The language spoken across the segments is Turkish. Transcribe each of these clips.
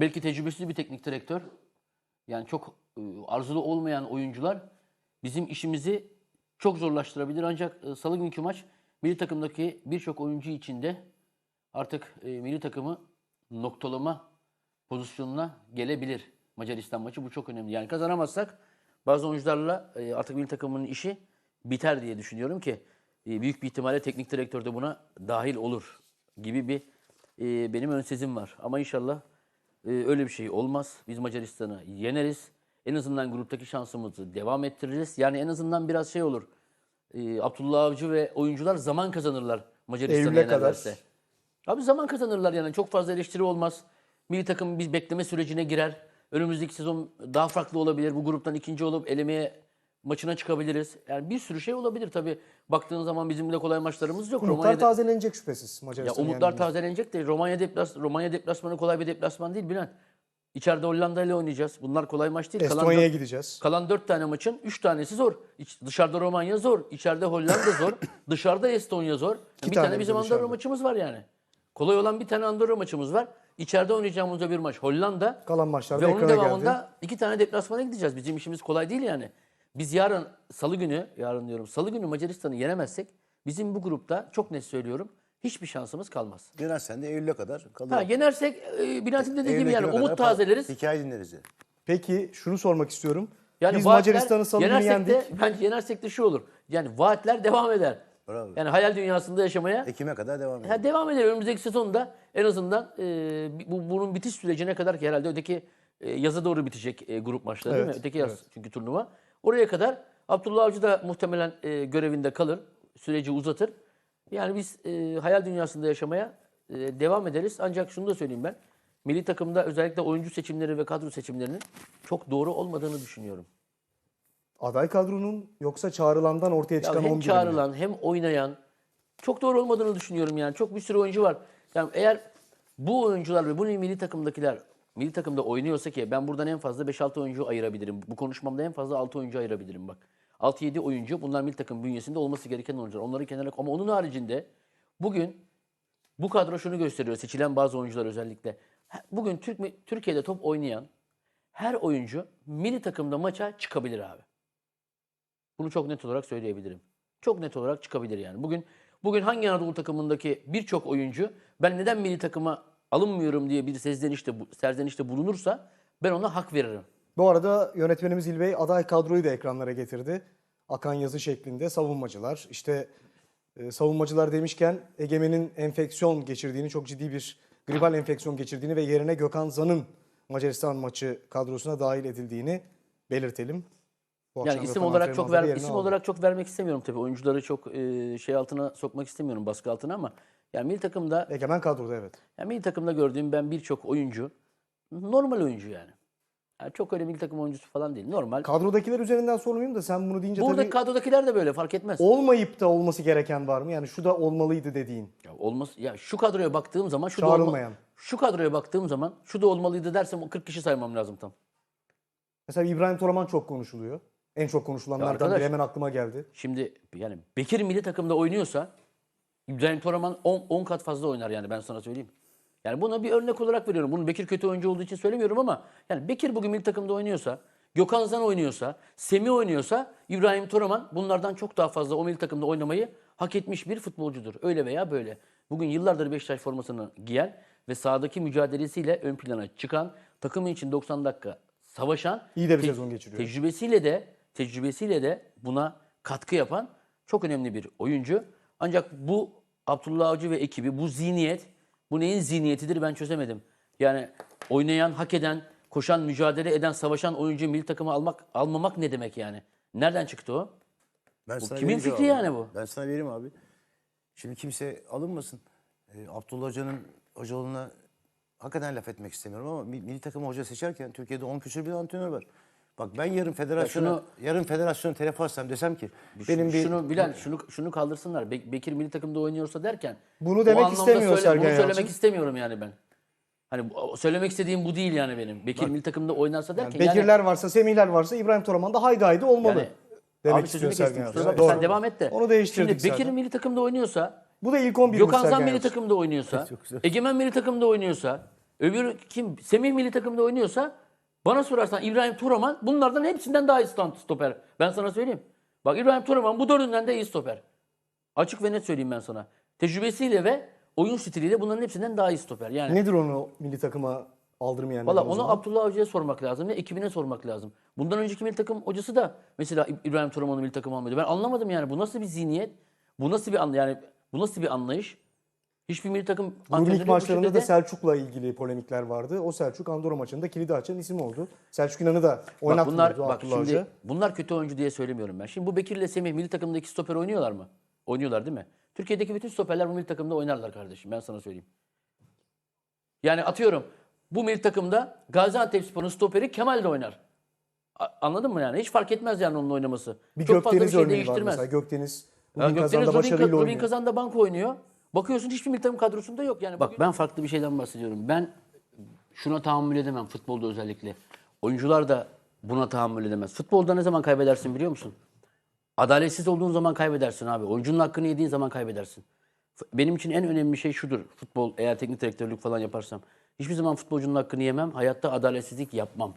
belki tecrübesiz bir teknik direktör. Yani çok e, arzulu olmayan oyuncular bizim işimizi çok zorlaştırabilir. Ancak e, salı günkü maç milli takımdaki birçok oyuncu içinde artık e, milli takımı noktalama pozisyonuna gelebilir. Macaristan maçı bu çok önemli. Yani kazanamazsak bazı oyuncularla artık milli takımın işi biter diye düşünüyorum ki büyük bir ihtimalle teknik direktör de buna dahil olur gibi bir benim önsezim var. Ama inşallah e, öyle bir şey olmaz. Biz Macaristan'ı yeneriz. En azından gruptaki şansımızı devam ettiririz. Yani en azından biraz şey olur. E, Abdullah Avcı ve oyuncular zaman kazanırlar Macaristan'ı Eylül'e kadar. yenerlerse. Abi zaman kazanırlar yani. Çok fazla eleştiri olmaz. Milli takım bir bekleme sürecine girer. Önümüzdeki sezon daha farklı olabilir. Bu gruptan ikinci olup elemeye maçına çıkabiliriz. Yani bir sürü şey olabilir tabii. Baktığın zaman bizim de kolay maçlarımız yok. Umutlar Romanya'da- tazelenecek şüphesiz ya Macaristan umutlar yendiğinde. tazelenecek de Romanya deplas Romanya deplasmanı kolay bir deplasman değil Bülent. İçeride Hollanda ile oynayacağız. Bunlar kolay maç değil. Kalan Estonya'ya dört- gideceğiz. Kalan 4 tane maçın 3 tanesi zor. İç- dışarıda Romanya zor. içeride Hollanda zor. dışarıda Estonya zor. bir tane tane bizim Andorra dışarıda. maçımız var yani. Kolay olan bir tane Andorra maçımız var. İçeride oynayacağımız da bir maç Hollanda. Kalan maçlarda Ve onun devamında geldi. iki tane deplasmana gideceğiz. Bizim işimiz kolay değil yani. Biz yarın salı günü, yarın diyorum salı günü Macaristan'ı yenemezsek bizim bu grupta çok net söylüyorum hiçbir şansımız kalmaz. Yenersen de Eylül'e kadar kalır. Ha, yenersek e, Bülent'in dediği Eylül'e gibi yani kadar umut falan tazeleriz. Hikaye dinleriz yani. Peki şunu sormak istiyorum. Yani Biz vaatler Macaristan'ı salı günü yenersek yendik. de bence yenersek de şu olur. Yani vaatler devam eder. Bravo. Yani hayal dünyasında yaşamaya Ekim'e kadar devam ediyor. ha, devam eder. Önümüzdeki sezonda en azından e, bu, bunun bitiş sürecine kadar ki herhalde öteki e, yaza doğru bitecek e, grup maçları değil mi? Evet, Öteki yaz evet. çünkü turnuva. Oraya kadar Abdullah Avcı da muhtemelen e, görevinde kalır. Süreci uzatır. Yani biz e, hayal dünyasında yaşamaya e, devam ederiz. Ancak şunu da söyleyeyim ben. Milli takımda özellikle oyuncu seçimleri ve kadro seçimlerinin çok doğru olmadığını düşünüyorum. Aday kadronun yoksa çağrılandan ortaya Ya çıkan hem 11 mi? çağrılan hem oynayan çok doğru olmadığını düşünüyorum yani. Çok bir sürü oyuncu var. Yani eğer bu oyuncular ve bu milli takımdakiler milli takımda oynuyorsa ki ben buradan en fazla 5-6 oyuncu ayırabilirim. Bu konuşmamda en fazla 6 oyuncu ayırabilirim bak. 6-7 oyuncu bunlar milli takım bünyesinde olması gereken oyuncular. Onları kenara ama onun haricinde bugün bu kadro şunu gösteriyor seçilen bazı oyuncular özellikle. Bugün Türk, Türkiye'de top oynayan her oyuncu milli takımda maça çıkabilir abi. Bunu çok net olarak söyleyebilirim. Çok net olarak çıkabilir yani. Bugün bugün hangi Anadolu takımındaki birçok oyuncu ben neden milli takıma alınmıyorum diye bir sezlenişte bu- serzenişte bulunursa ben ona hak veririm. Bu arada yönetmenimiz İlbey aday kadroyu da ekranlara getirdi. Akan yazı şeklinde savunmacılar. İşte e, savunmacılar demişken Egemen'in enfeksiyon geçirdiğini, çok ciddi bir gribal enfeksiyon geçirdiğini ve yerine Gökhan Zan'ın Macaristan maçı kadrosuna dahil edildiğini belirtelim. Bu Yani isim olarak çok ver, isim aldı. olarak çok vermek istemiyorum tabii. Oyuncuları çok e, şey altına sokmak istemiyorum baskı altına ama yani milli takımda Egemen kadroda evet. yani milli takımda gördüğüm ben birçok oyuncu normal oyuncu yani. yani. Çok öyle milli takım oyuncusu falan değil. Normal. Kadrodakiler üzerinden sormayayım da sen bunu deyince Burada tabii kadrodakiler de böyle fark etmez. olmayıp da olması gereken var mı? Yani şu da olmalıydı dediğin. Ya olmaz. Ya şu kadroya baktığım zaman şu da olma- şu kadroya baktığım zaman şu da olmalıydı dersem o 40 kişi saymam lazım tam. Mesela İbrahim Toraman çok konuşuluyor. En çok konuşulanlardan biri hemen aklıma geldi. Şimdi yani Bekir milli takımda oynuyorsa İbrahim Toraman 10 10 kat fazla oynar yani ben sana söyleyeyim. Yani buna bir örnek olarak veriyorum. Bunu Bekir kötü oyuncu olduğu için söylemiyorum ama yani Bekir bugün milli takımda oynuyorsa, Gökhan Zan oynuyorsa, Semih oynuyorsa İbrahim Toraman bunlardan çok daha fazla o milli takımda oynamayı hak etmiş bir futbolcudur. Öyle veya böyle. Bugün yıllardır Beşiktaş formasını giyen ve sahadaki mücadelesiyle ön plana çıkan, takımı için 90 dakika savaşan, İyi de bir sezon geçiriyor. Tecrübesiyle de tecrübesiyle de buna katkı yapan çok önemli bir oyuncu. Ancak bu Abdullah Avcı ve ekibi bu zihniyet bu neyin zihniyetidir ben çözemedim. Yani oynayan, hak eden, koşan, mücadele eden, savaşan oyuncu milli takıma almak almamak ne demek yani? Nereden çıktı o? Ben sana kimin fikri cevabını. yani bu? Ben sana vereyim abi. Şimdi kimse alınmasın. Ee, Abdullah Hoca'nın Hocaoğlu'na hakikaten laf etmek istemiyorum ama mi- milli takım hoca seçerken Türkiye'de 10 küsur bir antrenör var. Bak ben yarın federasyona, şunu- yarın federasyona telefon etsem desem ki benim bir şunu Bilal şunu şunu kaldırsınlar. Be- Bekir milli takımda oynuyorsa derken Bunu demek istemiyor söyle- Sergen Bunu Yalçın. söylemek istemiyorum yani ben. Hani söylemek istediğim bu değil yani benim. Bekir milli takımda oynarsa derken yani- Bekirler varsa, Semihler varsa İbrahim Toraman da haydi haydi olmalı. Yani- demek Abi istiyor Sergen kestim. Yalçın. bakma. Doğru. Sen devam et de. Onu değiştirdik Şimdi Bekir zaten. milli takımda oynuyorsa, Bu da ilk 11 Gökhan Zan milli Yalçın. takımda oynuyorsa. Egemen milli takımda oynuyorsa, Öbürü kim? Semih milli takımda oynuyorsa bana sorarsan İbrahim Turaman bunlardan hepsinden daha iyi stoper. Ben sana söyleyeyim. Bak İbrahim Turaman bu dördünden de iyi stoper. Açık ve net söyleyeyim ben sana. Tecrübesiyle ve oyun stiliyle bunların hepsinden daha iyi stoper. Yani Nedir onu milli takıma aldırmayan? Valla onu zaman? Abdullah Avcı'ya sormak lazım ve ekibine sormak lazım. Bundan önceki milli takım hocası da mesela İb- İbrahim Turaman'ı milli takım almadı. Ben anlamadım yani bu nasıl bir zihniyet? Bu nasıl bir anla yani bu nasıl bir anlayış? Hiçbir milli takım antrenörü bu maçlarında şekilde- da Selçuk'la ilgili polemikler vardı. O Selçuk Andorra maçında kilidi açan isim oldu. Selçuk İnan'ı da Bak oynatmıyordu bunlar bak Abdullah şimdi Hoca. bunlar kötü oyuncu diye söylemiyorum ben. Şimdi bu Bekir ile Semih milli takımda iki stoper oynuyorlar mı? Oynuyorlar değil mi? Türkiye'deki bütün stoperler bu milli takımda oynarlar kardeşim. Ben sana söyleyeyim. Yani atıyorum bu milli takımda Gaziantepspor'un stoperi Kemal de oynar. A- Anladın mı yani? Hiç fark etmez yani onun oynaması. Bir Çok fazla bir Gökdeniz şey örneği var değiştirmez. mesela. Gökdeniz bugün Gökdeniz kazanda Rubin, başarıyla Rubin oynuyor. kazanda bank oynuyor. Bakıyorsun hiçbir milli takım kadrosunda yok yani. Bak ben farklı bir şeyden bahsediyorum. Ben şuna tahammül edemem futbolda özellikle. Oyuncular da buna tahammül edemez. Futbolda ne zaman kaybedersin biliyor musun? Adaletsiz olduğun zaman kaybedersin abi. Oyuncunun hakkını yediğin zaman kaybedersin. Benim için en önemli şey şudur. Futbol eğer teknik direktörlük falan yaparsam. Hiçbir zaman futbolcunun hakkını yemem. Hayatta adaletsizlik yapmam.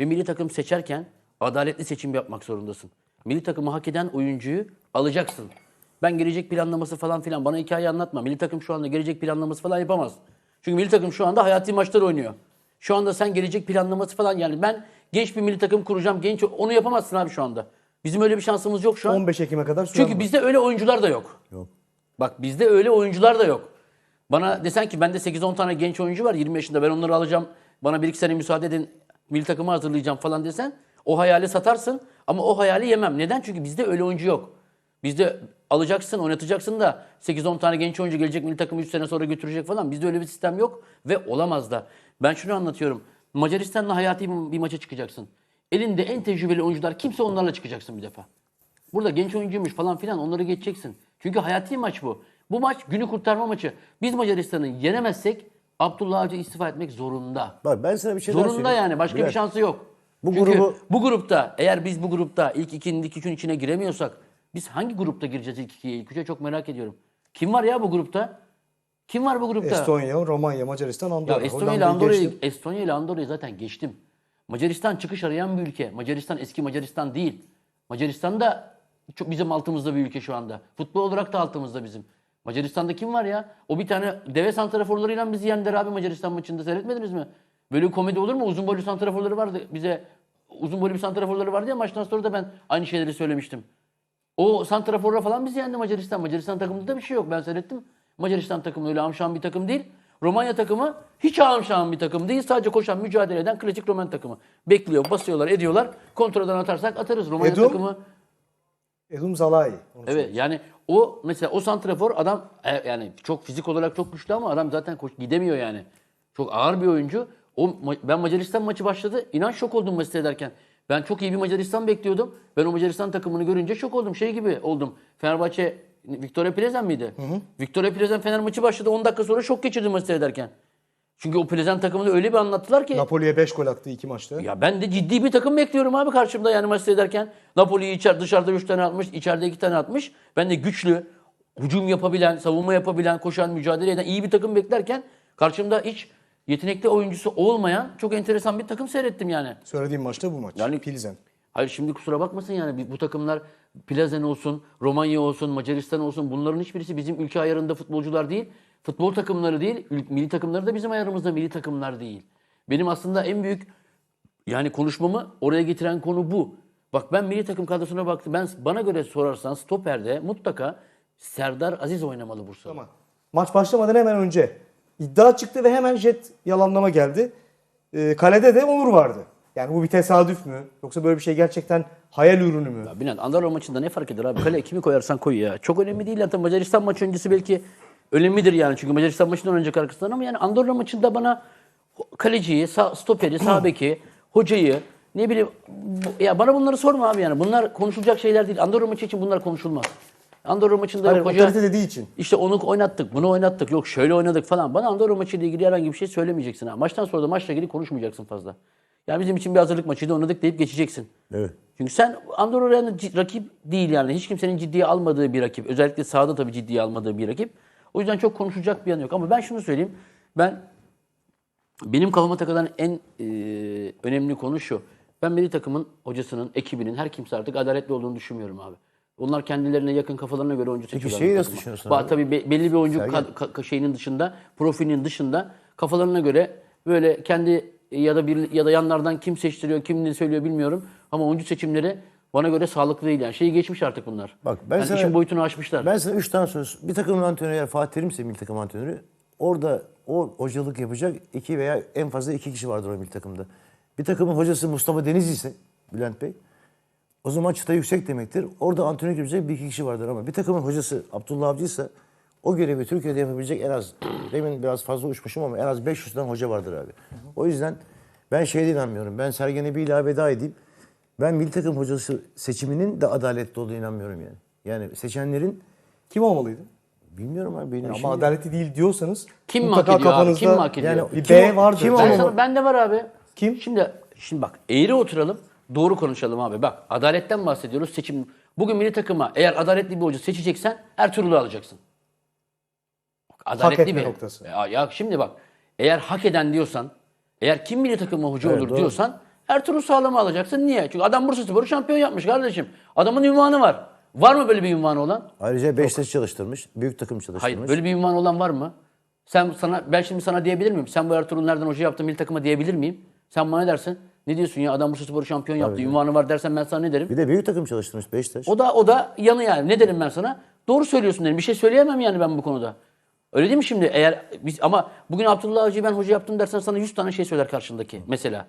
Ve milli takım seçerken adaletli seçim yapmak zorundasın. Milli takımı hak eden oyuncuyu alacaksın. Ben gelecek planlaması falan filan bana hikaye anlatma. Milli takım şu anda gelecek planlaması falan yapamaz. Çünkü milli takım şu anda hayati maçlar oynuyor. Şu anda sen gelecek planlaması falan yani ben genç bir milli takım kuracağım. Genç onu yapamazsın abi şu anda. Bizim öyle bir şansımız yok şu an. 15 Ekim'e kadar süren Çünkü var. bizde öyle oyuncular da yok. Yok. Bak bizde öyle oyuncular da yok. Bana desen ki bende 8-10 tane genç oyuncu var 20 yaşında ben onları alacağım. Bana 1-2 sene müsaade edin milli takımı hazırlayacağım falan desen o hayali satarsın ama o hayali yemem. Neden? Çünkü bizde öyle oyuncu yok. Bizde alacaksın, oynatacaksın da 8-10 tane genç oyuncu gelecek milli takımı 3 sene sonra götürecek falan. Bizde öyle bir sistem yok ve olamaz da. Ben şunu anlatıyorum. Macaristan'la hayati bir bir maça çıkacaksın. Elinde en tecrübeli oyuncular kimse onlarla çıkacaksın bir defa. Burada genç oyuncuymuş falan filan onları geçeceksin. Çünkü hayati maç bu. Bu maç günü kurtarma maçı. Biz Macaristan'ı yenemezsek Abdullah Avcı istifa etmek zorunda. Bak ben sana bir şey daha Zorunda söyleyeyim. yani başka bir Bülent, şansı yok. Bu Çünkü grubu- bu grupta eğer biz bu grupta ilk ikinin ilk üçün içine giremiyorsak biz hangi grupta gireceğiz ilk ikiye ilk üçe çok merak ediyorum. Kim var ya bu grupta? Kim var bu grupta? Estonya, Romanya, Macaristan, Andorra. Ya Estonya ile Andorra'yı. Estonya ile Andorra'yı zaten geçtim. Macaristan çıkış arayan bir ülke. Macaristan eski Macaristan değil. Macaristan da çok bizim altımızda bir ülke şu anda. Futbol olarak da altımızda bizim. Macaristan'da kim var ya? O bir tane deve santraforlarıyla bizi yendiler abi Macaristan maçında seyretmediniz mi? Böyle bir komedi olur mu? Uzun boylu santraforları vardı bize. Uzun boylu bir santraforları vardı ya maçtan sonra da ben aynı şeyleri söylemiştim. O santraforla falan bizi yendi Macaristan. Macaristan takımında da bir şey yok. Ben seyrettim. Macaristan takımı öyle amşan bir takım değil. Romanya takımı hiç amşan bir takım değil. Sadece koşan, mücadele eden klasik Roman takımı. Bekliyor, basıyorlar, ediyorlar. Kontrolden atarsak atarız. Romanya Edum, takımı Edum Zalai. Evet yani o mesela o santrafor adam e, yani çok fizik olarak çok güçlü ama adam zaten koş, gidemiyor yani. Çok ağır bir oyuncu. O ben Macaristan maçı başladı. İnan şok oldum maçı seyrederken. Ben çok iyi bir Macaristan bekliyordum. Ben o Macaristan takımını görünce şok oldum. Şey gibi oldum. Fenerbahçe Victoria Plezen miydi? Victoria Plezen Fener maçı başladı. 10 dakika sonra şok geçirdim maçı seyrederken. Çünkü o Plezen takımını öyle bir anlattılar ki. Napoli'ye 5 gol attı iki maçta. Ya ben de ciddi bir takım bekliyorum abi karşımda yani maç seyrederken. Napoli'yi içer, dışarıda 3 tane atmış, içeride 2 tane atmış. Ben de güçlü, hücum yapabilen, savunma yapabilen, koşan, mücadele eden iyi bir takım beklerken karşımda hiç yetenekli oyuncusu olmayan çok enteresan bir takım seyrettim yani. Söylediğim maçta bu maç. Yani- Pilsen. Hayır şimdi kusura bakmasın yani bu takımlar Plazen olsun, Romanya olsun, Macaristan olsun bunların hiçbirisi bizim ülke ayarında futbolcular değil. Futbol takımları değil, milli takımları da bizim ayarımızda milli takımlar değil. Benim aslında en büyük yani konuşmamı oraya getiren konu bu. Bak ben milli takım kadrosuna baktım. Ben bana göre sorarsan stoperde mutlaka Serdar Aziz oynamalı Bursa'da. Ama maç başlamadan hemen önce iddia çıktı ve hemen jet yalanlama geldi. Ee, kalede de Onur vardı. Yani bu bir tesadüf mü? Yoksa böyle bir şey gerçekten hayal ürünü mü? Ya Bülent Andorra maçında ne fark eder abi? Kaleye kimi koyarsan koy ya. Çok önemli değil. Zaten Macaristan maçı öncesi belki önemlidir yani. Çünkü Macaristan maçından oynayacak arkasından ama yani Andorra maçında bana kaleciyi, sağ, stoperi, sağ beki, hocayı ne bileyim ya bana bunları sorma abi yani. Bunlar konuşulacak şeyler değil. Andorra maçı için bunlar konuşulmaz. Andorra maçında Hayır, yok hoca dediği için. işte onu oynattık, bunu oynattık, yok şöyle oynadık falan. Bana Andorra maçıyla ilgili herhangi bir şey söylemeyeceksin. Ha. Maçtan sonra da maçla ilgili konuşmayacaksın fazla. Yani bizim için bir hazırlık maçıydı oynadık deyip geçeceksin. Evet. Çünkü sen Andorra yani ci- rakip değil yani. Hiç kimsenin ciddiye almadığı bir rakip. Özellikle sahada tabii ciddiye almadığı bir rakip. O yüzden çok konuşacak bir yanı yok. Ama ben şunu söyleyeyim. Ben benim kafama takılan en e, önemli konu şu. Ben milli takımın hocasının, ekibinin, her kimse artık adaletli olduğunu düşünmüyorum abi. Onlar kendilerine yakın kafalarına göre oyuncu seçiyorlar. şeyi milli nasıl düşünüyorsun Ba- abi? Tabii be- belli bir oyuncu ka- ka- şeyinin dışında, profilinin dışında kafalarına göre böyle kendi ya da bir ya da yanlardan kim seçtiriyor, kim ne söylüyor bilmiyorum. Ama oyuncu seçimleri bana göre sağlıklı değil yani. Şeyi geçmiş artık bunlar. Bak ben yani sana- işin boyutunu aşmışlar. Ben sana 3 tane söz. Bir takımın antrenörü eğer Fatih Terim'se milli takım antrenörü orada o hocalık yapacak iki veya en fazla iki kişi vardır o milli takımda. Bir takımın hocası Mustafa Denizli ise Bülent Bey o zaman çıta yüksek demektir. Orada antrenör yapacak bir iki kişi vardır ama bir takımın hocası Abdullah Avcı ise o görevi Türkiye'de yapabilecek en az demin biraz fazla uçmuşum ama en az 500 tane hoca vardır abi. O yüzden ben şeye inanmıyorum. Ben Sergen'e bir ilave daha edeyim. Ben milli takım hocası seçiminin de adaletli olduğuna inanmıyorum yani. Yani seçenlerin Kim olmalıydı? Bilmiyorum abi benim Ama adaletli değil diyorsanız Kim mi mutlaka hak ediyor abi? kafanızda Kim mi hak ediyor? Yani bir kim B vardır. kim Ben Ben olmalı? sana, bende var abi. Kim? Şimdi şimdi bak eğri oturalım, doğru konuşalım abi. Bak adaletten bahsediyoruz. Seçim bugün milli takıma eğer adaletli bir hoca seçeceksen Ertuğrul'u alacaksın. Bak, Adaletli etme bir noktası. Ya, ya şimdi bak eğer hak eden diyorsan, eğer kim milli takıma hoca Evet, olur doğru. diyorsan Ertuğrul Sağlam'ı alacaksın. Niye? Çünkü adam Bursaspor'u şampiyon yapmış kardeşim. Adamın ünvanı var. Var mı böyle bir ünvanı olan? Ayrıca Beşiktaş çalıştırmış. Büyük takım çalıştırmış. Hayır böyle bir ünvan olan var mı? Sen sana ben şimdi sana diyebilir miyim? Sen bu Ertuğrul nereden hoca yaptın milli takıma diyebilir miyim? Sen bana ne dersin? Ne diyorsun ya adam Bursaspor'u şampiyon yaptı. ünvanı var dersen ben sana ne derim? Bir de büyük takım çalıştırmış Beşiktaş. O da o da yanı yani. Ne derim ben sana? Doğru söylüyorsun derim. Bir şey söyleyemem yani ben bu konuda. Öyle değil mi şimdi? Eğer biz ama bugün Abdullah Avcı'yı ben hoca yaptım dersen sana 100 tane şey söyler karşındaki mesela.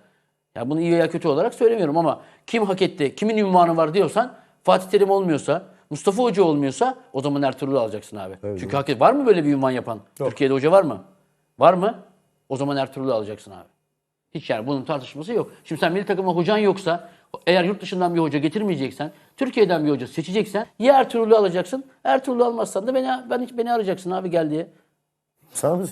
Ya bunu iyi veya kötü olarak söylemiyorum ama kim hak etti, kimin ünvanı var diyorsan Fatih Terim olmuyorsa, Mustafa Hoca olmuyorsa o zaman Ertuğrul'u alacaksın abi. Çünkü hak et, var mı böyle bir ünvan yapan? Türkiye'de hoca var mı? Var mı? O zaman Ertuğrul'u alacaksın abi. Hiç yani bunun tartışması yok. Şimdi sen milli takıma hocan yoksa, eğer yurt dışından bir hoca getirmeyeceksen, Türkiye'den bir hoca seçeceksen ya Ertuğrul'u alacaksın. Ertuğrul'u almazsan da beni ben beni arayacaksın abi gel diye. Sana mı?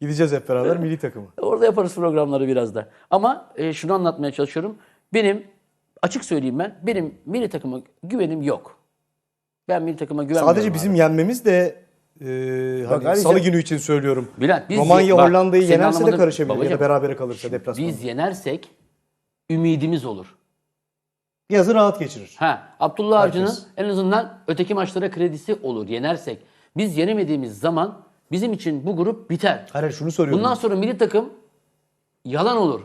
Gideceğiz hep beraber milli takımı. Orada yaparız programları biraz da. Ama e, şunu anlatmaya çalışıyorum. Benim açık söyleyeyim ben, benim milli takıma güvenim yok. Ben milli takıma güvenmiyorum. Sadece abi. bizim yenmemiz de e, hani ayrıca- salı günü için söylüyorum. Bülent, biz Romanya bak, Hollanda'yı senin yenerse de anlamadığın- karışabilir ya da Babacım, berabere kalırsa deplasmanda. Biz yenersek ümidimiz olur. Yazı rahat geçirir. Ha, Abdullah. Avcı'nın en azından öteki maçlara kredisi olur yenersek. Biz yenemediğimiz zaman bizim için bu grup biter. Hayır şunu soruyorum. Bundan sonra milli takım yalan olur.